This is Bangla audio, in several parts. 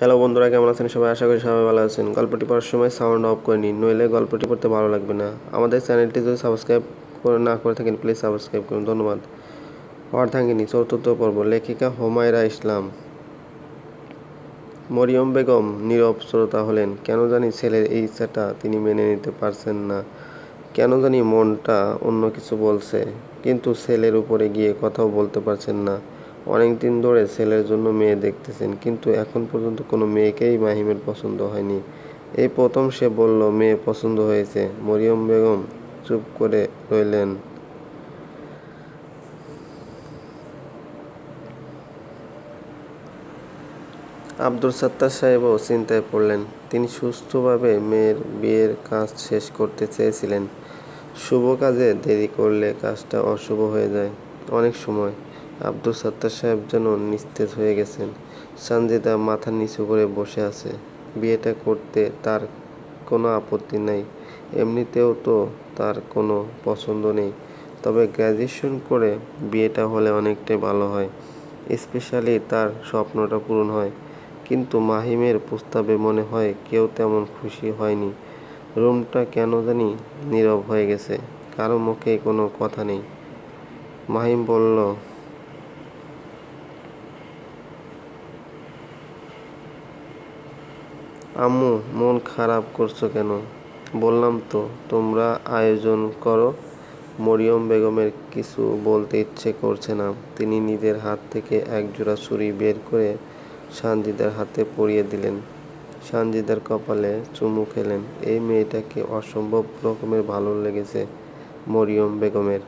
হ্যালো বন্ধুরা, কেমন আছেন সবাই? আশা করি সবাই ভালো আছেন। গল্পটি পড়ার সময় সাউন্ড অফ করে নিন, নইলে গল্পটি পড়তে ভালো লাগবে না। আমাদের চ্যানেলটি যদি সাবস্ক্রাইব করে না করে থাকেন প্লিজ সাবস্ক্রাইব করুন। ধন্যবাদ। অর্ধাঙ্গিনী, চতুর্থ পর্ব, লেখিকা হোমায়রা ইসলাম। মরিয়ম বেগম নীরব শ্রোতা হলেন। কেন জানি ছেলের এই ইচ্ছাটা তিনি মেনে নিতে পারছেন না। কেন জানি মনটা অন্য কিছু বলছে, কিন্তু ছেলের উপরে গিয়ে কথাও বলতে পারছেন না। অনেক দিন ধরে ছেলের জন্য মেয়ে দেখতেছেন, কিন্তু এখন পর্যন্ত কোনো মেয়েকেই মাহিমের পছন্দ হয়নি। এই প্রথম সে বলল, মেয়ে পছন্দ হয়েছে। মরিয়ম বেগম চুপ করে রইলেন। আব্দুল সাত্তার সাহেবও চিন্তায় পড়লেন। তিনি সুস্থভাবে মেয়ের বিয়ের কাজ শেষ করতে চেয়েছিলেন। শুভ কাজে দেরি করলে কাজটা অশুভ হয়ে যায় অনেক সময়। আব্দুল সাত্তার সাহেব যেন নিস্তেজ হয়ে গেছেন। সানজিদা মাথা নিচু করে বসে আছে। বিয়েটা করতে তার কোনো আপত্তি নাই। এমনিতেও তো তার কোনো পছন্দ নেই। তবে গ্র্যাজুয়েশন করে বিয়েটা হলে অনেকটাই ভালো হয়। স্পেশালি তার স্বপ্নটা পূরণ হয়। কিন্তু মাহিমের প্রস্তাবে মনে হয় কেউ তেমন খুশি হয়নি। রুমটা কেন জানি নীরব হয়ে গেছে। কারও মুখে কোনো কথা নেই। মাহিম বলল আম্মু, মন খারাপ করছ কেন? বললাম তো, তোমরা আয়োজন করো। মরিয়ম বেগমের কিছু বলতে ইচ্ছে করছে না। তিনি নিজের হাত থেকে একজোড়া ছুরি বের করে সানজিদার হাতে পরিয়ে দিলেন। সানজিদার কপালে চুমু খেলেন। এই মেয়েটাকে অসম্ভব রকমের ভালো লেগেছে মরিয়ম বেগমের।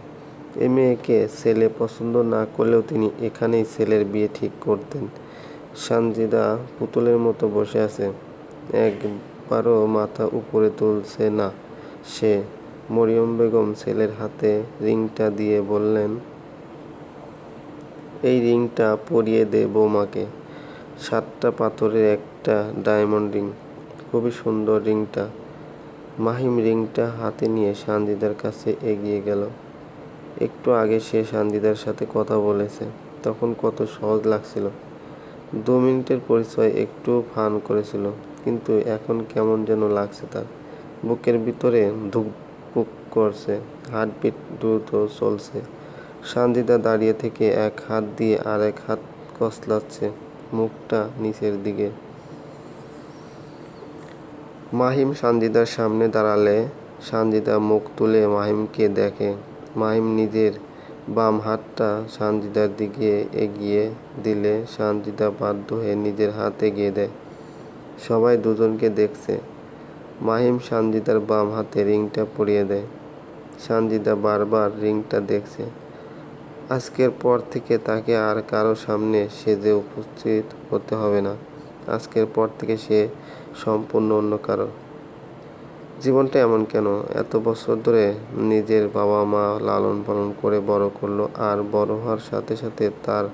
এই মেয়েকে ছেলে পছন্দ না করলেও তিনি এখানেই ছেলের বিয়ে ঠিক করতেন। সানজিদা পুতুলের মতো বসে আছে। একবারও মাথা উপরে তুলছে না সে। মরিয়ম বেগম ছেলের হাতে রিংটা দিয়ে বললেন, এই রিংটা পরিয়ে দে বৌমাকে। সাতটা পাথরের একটা ডায়মন্ড রিং। খুবই সুন্দর রিংটা। মাহিম রিংটা হাতে নিয়ে সানজিদার কাছে এগিয়ে গেল। একটু আগে সে সানজিদার সাথে কথা বলেছে। তখন কত সহজ লাগছিল। দু মিনিটের পরিচয় একটু ফান করেছিল। কিন্তু এখন কেমন যেন লাগছে তার। বুকের ভিতরে ধুকপুক করছে, হার্টবিট দ্রুত চলছে। সানজিদা দাঁড়িয়ে থেকে এক হাত দিয়ে আর এক হাত কসলাচ্ছে মুখটা নিচের দিকে। মাহিম সানজিদার সামনে দাঁড়ালে সানজিদা মুখ তুলে মাহিমকে দেখে। মাহিম নিজের বাম হাতটা সানজিদার দিকে এগিয়ে দিলে সানজিদা বাধ্য হয়ে নিজের হাত এগিয়ে দেয়। সবাই দুজনকে দেখছে। মাহিম সানজিদার বাম হাতে রিংটা পরিয়ে দেয়। সানজিদা বারবার রিংটা দেখছে। আজকের পর থেকে তাকে আর কারও সামনে সেজে উপস্থিত হতে হবে না। আজকের পর থেকে সে সম্পূর্ণ অন্য কারও। জীবনটা এমন কেন? এত বছর ধরে নিজের বাবা মা লালন পালন করে বড় করল আর বড় হওয়ার সাথে সাথে তার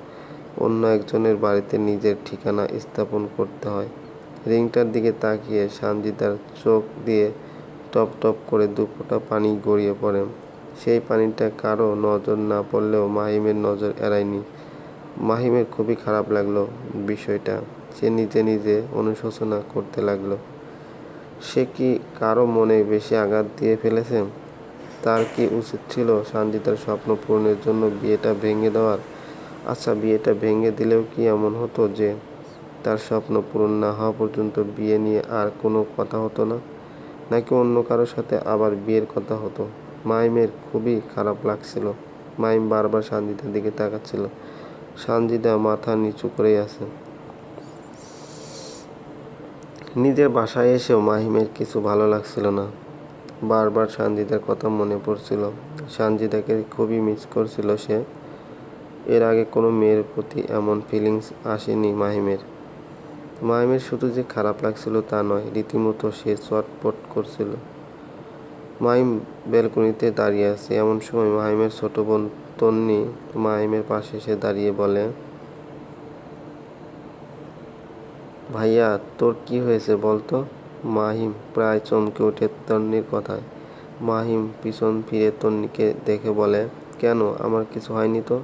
অন্য একজনের বাড়িতে নিজের ঠিকানা স্থাপন করতে হয়। রিংটার দিকে তাকিয়ে সানজিদার চোখ দিয়ে টপ টপ করে দুপোটা পানি গড়িয়ে পড়ে। সেই পানিটা কারও নজর না পড়লেও মাহিমের নজর এড়ায়নি। মাহিমের খুবই খারাপ লাগল বিষয়টা। সে নিজে নিজে অনুশোচনা করতে লাগল। সে কি কারও মনে বেশি আঘাত দিয়ে ফেলেছে? তার কি উচিত ছিল সানজিদার স্বপ্ন পূরণের জন্য বিয়েটা ভেঙে দেওয়ার? আচ্ছা বিয়েটা ভেঙে দিলেও কি এমন হতো যে তার স্বপ্ন পূরণ না হওয়া পর্যন্ত বিয়ে নিয়ে আর কোনো কথা হতো না, নাকি অন্য কারোর সাথে আবার বিয়ের কথা হতো। মাইমের খুবই খারাপ লাগছিল। মাইম বারবার সানজিদার দিকে তাকাচ্ছিল। সানজিদা মাথা নিচু করেই আছে। নিজের বাসায় এসেও মাহিমের কিছু ভালো লাগছিল না। বারবার সানজিদার কথা মনে পড়ছিল। সানজিদাকে খুবই মিস করছিল সে। এর আগে কোনো মেয়ের প্রতি এমন ফিলিংস আসেনি মাহিমের। মাহিমের শুধু যে খারাপ লাগছিল তা নয়, রীতিমতো সে চটপট করছিল। মাহিম ব্যালকনিতে দাঁড়িয়ে আছে। এমন সময় মাহিমের ছোট বোন তন্নি মাহিমের পাশে এসে দাঁড়িয়ে বলে, ভাইয়া, তোর কি হয়েছে বলতো? মাহিম প্রায় চমকে ওঠে তন্নির কথায়। মাহিম পিছন ফিরে তন্নিকে দেখে বলে, কেন? আমার কিছু হয়নি তো?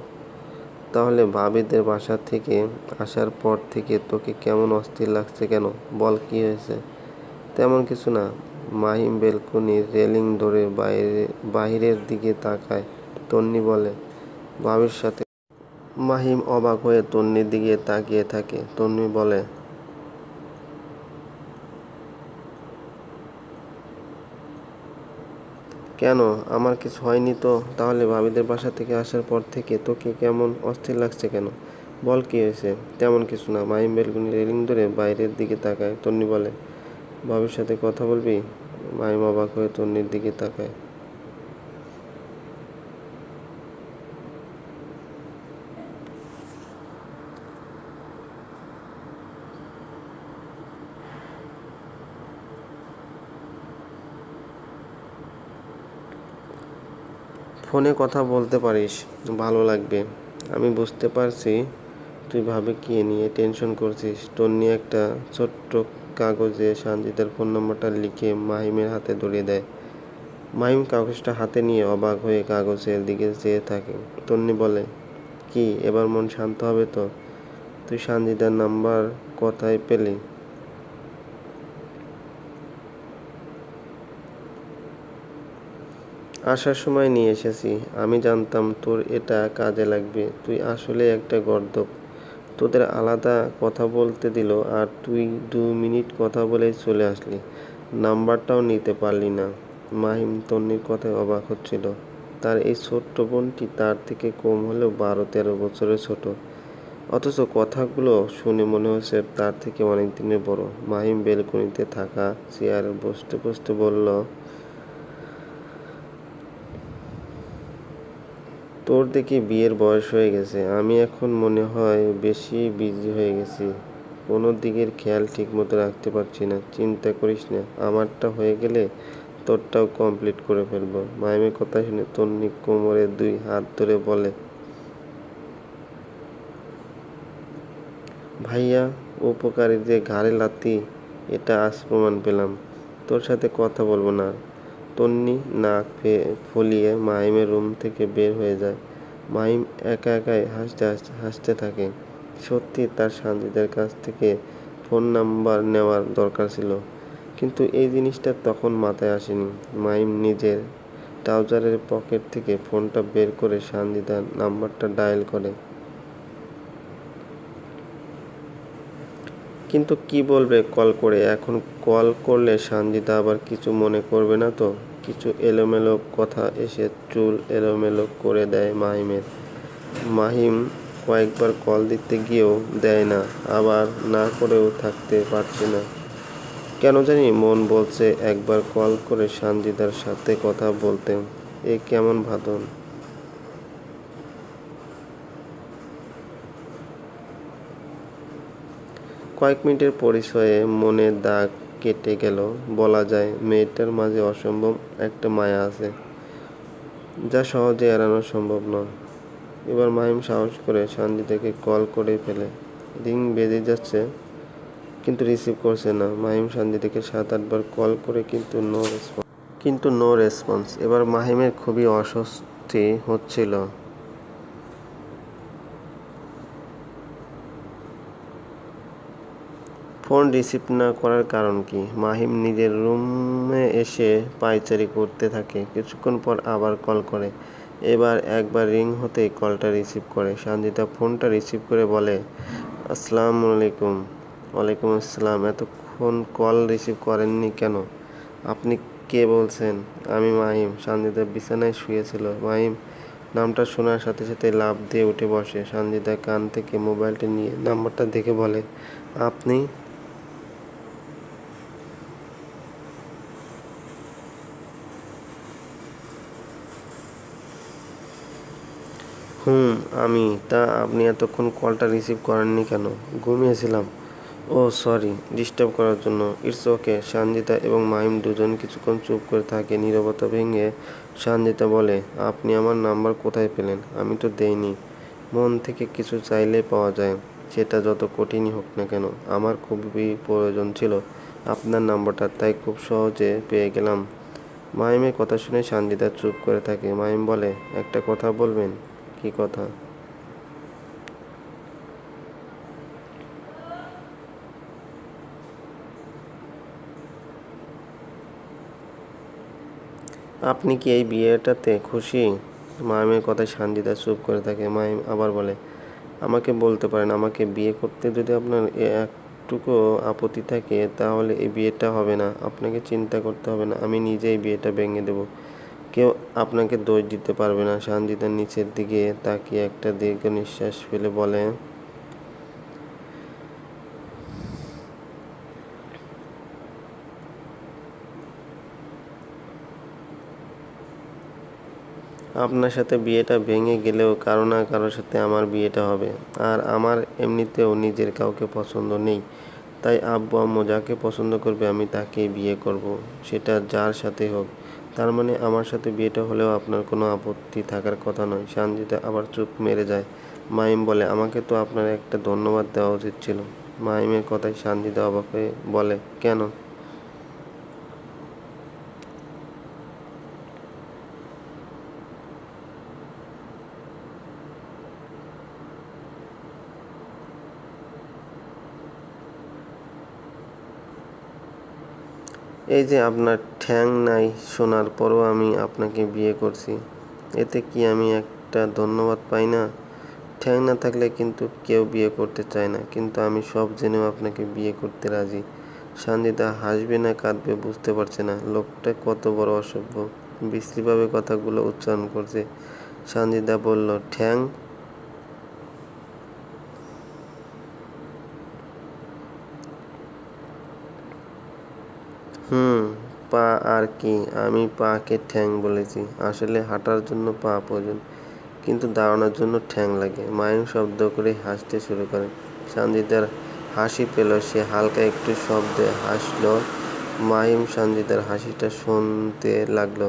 তাহলে ভাবিদের বাসা থেকে আসার পর থেকে তোকে কেমন অস্থির লাগছে কেন? বল, কি হয়েছে? তেমন কিছু না। মাহিম বেলকুনি রেলিং ধরে বাইরে, বাহিরের দিকে তাকায়, তন্নি বলে, ভাবির সাথে মাহিম অবাক হয়ে তন্নির দিকে তাকিয়ে থাকে। তন্নি বলে কেন? আমার কিছু হয়নি তো? তাহলে ভাবিদের বাসা থেকে আসার পর থেকে তোকে কেমন অস্থির লাগছে কেন? বল কী হয়েছে? তেমন কিছু না। মাহিম বেলকুনি রেলিং ধরে বাইরের দিকে তাকায়, তন্নি বলে, ভাবির সাথে কথা বলবি? মাহিম অবাক হয়ে তন্নির দিকে তাকায়। ফোনে কথা বলতে পারিস, ভালো লাগবে। আমি বুঝতে পারছি তুই ভাবে কি নিয়ে টেনশন করছিস। নিয়ে একটা ছোট্ট কাগজে সঞ্জিতার ফোন নম্বরটা লিখে মাহিমের হাতে ধরিয়ে দেয়। মাহিম কাগজটা হাতে নিয়ে অবাক হয়ে কাগজের দিকে চেয়ে থাকে। তন্নি বলে, কি, এবার মন শান্ত হবে তো? তুই সঞ্জিতার নাম্বার কোথায় পেলি? আসার সময় নিয়ে এসেছি। আমি জানতাম তোর এটা কাজে লাগবে। তুই আসলে একটা গর্দব তোদের আলাদা কথা বলতে দিল আর তুই দু মিনিট কথা বলেই চলে আসলি। নাম্বারটাও নিতে পারলি না। মাহিম তন্নির কথায় অবাক হচ্ছিল। তার এই ছোট্ট বোনটি তার থেকে কম হলেও বারো তেরো বছরের ছোট। অথচ কথাগুলো শুনে মনে হচ্ছে তার থেকে অনেক দিনের বড়। মাহিম বেলকনিতে থাকা চেয়ারে বসতে বসতে বলল তোর দেখি বিয়ের বয়স হয়ে গেছে। আমি এখন মনে হয় বেশি বিজি হয়ে গেছি। কোনো দিকের খেয়াল ঠিক মতো রাখতে পারছি না। চিন্তা করিস না, আমারটা হয়ে গেলে তোরটাও কমপ্লিট করে ফেলব। মায়ের কথা শুনে তন্নি কোমরে দুই হাত ধরে বলে, ভাইয়া, উপকারী যে ঘাড়ে লাতি এটা আজ প্রমাণ পেলাম। তোর সাথে কথা বলব না। তন্নি নাক ফলিয়ে মাহিমের রুম থেকে বের হয়ে যায়। মাহিম একা একাই হাসতে হাসতে হাসতে থাকে। সত্যি তার সানজিদের কাছ থেকে ফোন নাম্বার নেওয়ার দরকার ছিল। কিন্তু এই জিনিসটা তখন মাথায় আসেনি। মাহিম নিজের ট্রাউজারের পকেট থেকে ফোনটা বের করে সানজিদার নাম্বারটা ডায়াল করে। কিন্তু কি বলবে কল করে? এখন কল করলে সানজিদা আবার কিছু মনে করবে না তো? কিছু এলোমেলো কথা এসে চুল এলোমেলো করে দেয় মাহিমের। মাহিম কয়েকবার কল দিতে গিয়েও দেয় না, আবার না করেও থাকতে পারছে না। কেন জানি মন বলছে একবার কল করে সানজিদার সাথে কথা বলতে। এ কেমন ভাদন। কয়েক মিনিটের পরিচয়ে মনে দাগ কেটে গেল। বলা যায়, মেয়েটার মাঝে অসম্ভব একটা মায়া আছে, যা সহজে এড়ানো সম্ভব নয়। এবার মাহিম সাহস করে সানজিদাকে কল করে ফেলে। রিং বেজে যাচ্ছে, কিন্তু রিসিভ করছে না। মাহিম সানজিদাকে সাত আটবার কল করে কিন্তু নো রেসপন্স। কিন্তু নো রেসপন্স। এবার মাহিমের খুবই অস্বস্তি হচ্ছিল। ফোন রিসিভ না করার কারণ কি? মাহিম নিজের রুমে এসে পায়চারি করতে থাকে। কিছুক্ষণ পর আবার কল করে। এবার একবার রিং হতেই কলটা রিসিভ করে। সঞ্জিতা ফোনটা রিসিভ করে বলে, আসসালামু আলাইকুম। ওয়ালাইকুম আসসালাম। এতক্ষণ কল রিসিভ করেননি কেন? আপনি কে বলছেন? আমি মাহিম। সঞ্জিতা বিছানায় শুয়েছিল। মাহিম নামটা শোনার সাথে সাথে লাভ দিয়ে উঠে বসে। সঞ্জিতা কান থেকে মোবাইলটা নিয়ে নাম্বারটা দেখে বলে, আপনি হুম, আমি। তা আপনি এতক্ষণ কলটা রিসিভ করেননি কেন? ঘুমিয়েছিলাম। ও সরি ডিস্টার্ব করার জন্য। ইটস ওকে সঞ্জিতা এবং মাহিম দুজন কিছুক্ষণ চুপ করে থাকে, নীরবতা ভেঙে সঞ্জিতা বলে, আপনি আমার নাম্বার কোথায় পেলেন? আমি তো দেইনি। মন থেকে কিছু চাইলেই পাওয়া যায়। সেটা যত কঠিনই হোক না কেন, আমার খুবই প্রয়োজন ছিল আপনার নাম্বারটা তাই খুব সহজে পেয়ে গেলাম। মাহিমের কথা শুনে সঞ্জিতা চুপ করে থাকে। মাহিম বলে, একটা কথা বলবেন? একই কথা? আপনি কি এই বিয়েটাতে খুশি? মাহিমের কথায় সানজিদা চুপ করে থাকে। মা আবার বলে, আমাকে বলতে পারেন, আমাকে বিয়ে করতে যদি আপনার একটুকু আপত্তি থাকে, তাহলে এই বিয়েটা হবে না। আপনাকে চিন্তা করতে হবে না। আমি নিজেই বিয়েটা ভেঙে দেবো। কেউ আপনাকে দোষ দিতে পারবে না। সানজিদা নিচের দিকে তাকিয়ে একটা দীর্ঘ নিঃশ্বাস ফেলে বলে, আপনার সাথে বিয়েটা ভেঙে গেলেও কারও না কারোর সাথে আমার বিয়েটা হবে। আর আমার এমনিতেও নিজের কাউকে পছন্দ নেই। তাই আব্বু আম্মু যাকে পছন্দ করবে আমি তাকেই বিয়ে করব। সেটা যার সাথে হোক। তার মানে আমার সাথে বিয়েটা হলেও আপনার কোনো আপত্তি থাকার কথা নয়। সানজিদা আবার চুপ মেরে যায়। মাইম বলে, আমাকে তো আপনার একটা ধন্যবাদ দেওয়া উচিত ছিল। মাইমের কথায় সানজিদা অবাক হয়ে বলে, কেন? এই যে আপনার ঠ্যাং নাই শোনার পরও আমি আপনাকে বিয়ে করছি, এতে কি আমি একটা ধন্যবাদ পাই না? ঠ্যাং না থাকলে কিন্তু কেউ বিয়ে করতে চায় না, কিন্তু আমি সব জেনেও আপনাকে বিয়ে করতে রাজি। সঞ্জিতা হাসবে না, কাঁদবে, বুঝতে পারছে না। লোকটা কত বড় অসভ্য। বিশ্রীভাবে কথাগুলো উচ্চারণ করছে। সঞ্জিতা বলল, ঠ্যাং হুম, পা আর কি। আমি পাকে ঠ্যাং বলেছি। আসলে হাঁটার জন্য পা প্রয়োজন, কিন্তু দাঁড়ানোর জন্য ঠ্যাং লাগে। মায়ুম শব্দ করে হাসতে শুরু করে। সঞ্জিতার হাসি পেল সে হালকা একটু শব্দে হাসলো। মাহিম সঞ্জিতার হাসিটা শুনতে লাগল।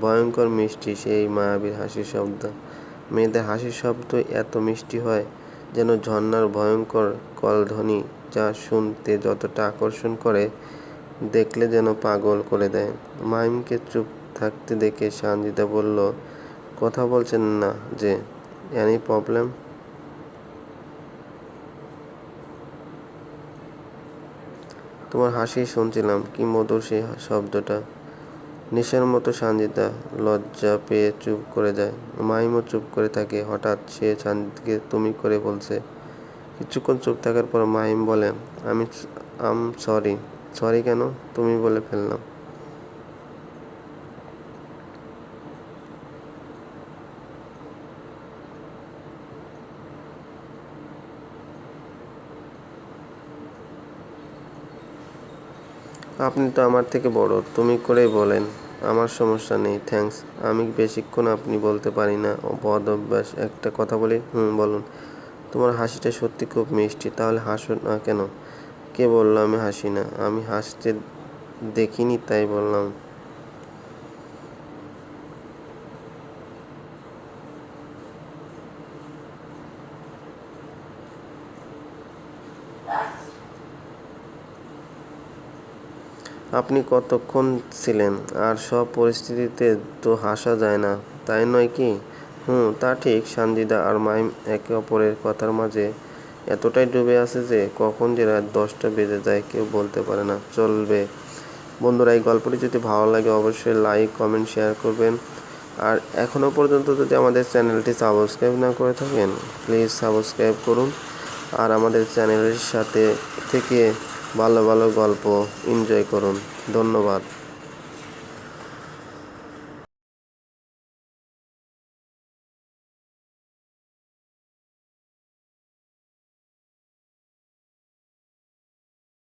ভয়ঙ্কর মিষ্টি সেই মায়াবীর হাসির শব্দ। মেয়েদের হাসির শব্দ এত মিষ্টি হয় যেন ঝর্ণার ভয়ঙ্কর কলধ্বনি যা শুনতে যতটা আকর্ষণ করে দেখলে যেন পাগল করে দেয়। মাহিমকে চুপ থাকতে দেখে সানজিদা বলল, কথা বলছেন না যে এনি প্রবলেম তোমার হাসি শুনছিলাম, কি মধুর সেই শব্দটা। নেশার মতো সানজিদা লজ্জা পেয়ে চুপ করে যায়। মাহিমও চুপ করে থাকে। হঠাৎ সে সঞ্জিতকে তুমি করে বলছে, কিছুক্ষণ চুপ থাকার পর মাহিম বলে, আমি আম সরি সরি কেন? তুমি বলে ফেললাম। আপনি তো আমার থেকে বড়, তুমি করেই বলেন। আমার সমস্যা নেই থ্যাঙ্কস আমি বেশিক্ষণ আপনি বলতে পারি না, বদ অভ্যাস। একটা কথা বলি? হুম, বলুন। তোমার হাসিটা সত্যি খুব মিষ্টি, তাহলে হাসো না কেন? কে বলল আমি হাসি না। আমি হাসতে দেখিনি, তাই বললাম। আপনি কতক্ষণ ছিলেন? আর সব পরিস্থিতিতে তো হাসা যায় না, তাই নয় কি? হুম, তা ঠিক, সানজিদা আর মাইম একে অপরের কথার মাঝে এতটাই ডুবে আছে যে কখন যে রাত দশটা বেজে যায়, কেউ বলতে পারে না। চলবে। বন্ধুরা, এই গল্পটি যদি ভালো লাগে অবশ্যই লাইক কমেন্ট শেয়ার করবেন। আর এখনও পর্যন্ত যদি আমাদের চ্যানেলটি সাবস্ক্রাইব না করে থাকেন প্লিজ সাবস্ক্রাইব করুন। আর আমাদের চ্যানেলের সাথে থেকে ভালো ভালো গল্প এনজয় করুন। ধন্যবাদ।